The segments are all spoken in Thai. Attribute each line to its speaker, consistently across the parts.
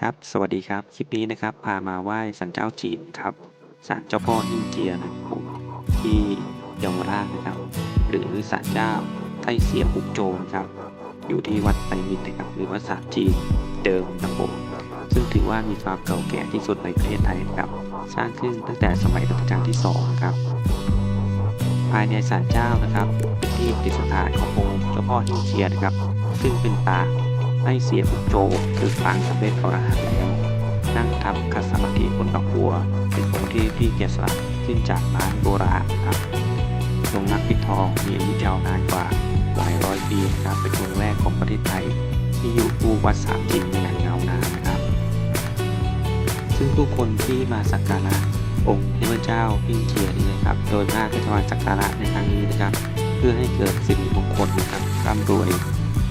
Speaker 1: ครับ สวัสดีครับ คลิปนี้นะครับ พามาไหว้ศาลเจ้าจีนครับศาลเจ้าพ่อฮิ่งเจียนะครับที่เยาวราชนะครับ หรือศาลเจ้าไต้เสียหุกโจนครับ อยู่ที่วัดไตรมิตรนะครับ หรือว่าศาลจีนเดิมนะครับผมซึ่งถือว่ามีความเก่าแก่ที่สุดในประเทศไทยนะครับ สร้างขึ้นตั้งแต่สมัยรัชกาลที่สองครับ ภายในศาลเจ้านะครับเป็นที่ประดิษฐานขององค์เจ้าพ่อฮิ่งเจียนะครับ ซึ่งเป็นปาง ไต้เสียหุกโจคือปางสำเร็จอรหันต์แล้ว นั่งทับคัสมาธิบนดอกบัว เป็นองค์ที่ที่แกะสลักขึ้นจากไม้โบราณครับทรงนักปิดทองมีอายุยาวนานกว่าหลายร้อยปีนะครับเป็นองค์แรกของประเทศไทย ที่อยู่คู่วัดสามจินอย่างยาวนานนะครับ ซึ่งผู้คนที่มาสักการะองค์เทพเจ้าพิงเจียนี่นะครับ โดยมากก็จะมาสักการะในครั้งนี้นะครับ เพื่อให้เกิดสิริมงคลนะครับร่ำรวย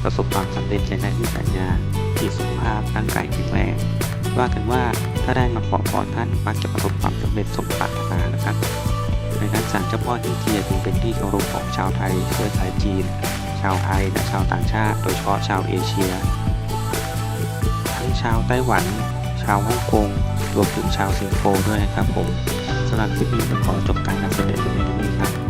Speaker 1: ประสบความสำเร็จในหน้าที่การงานมีสุขภาพร่างกายแข็งแรงว่ากันว่าถ้าได้มาขอพรท่านมักจะประสบความสำเร็จสมปรารถนานะครับดังนั้นศาลเจ้าพ่อที่เจียจึงเป็นที่เคารพของชาวไทยเชื้อสายจีน ชาวไทยและชาวต่างชาติ โดยเฉพาะชาวเอเชีย ทั้งชาวไต้หวัน ชาวฮ่องกง รวมถึงชาวสิงคโปร์ด้วยนะครับผมสำหรับคลิปนี้ผมขอจบการนำเสนอเพียงเท่นี้นครับผมสวัสดีครับ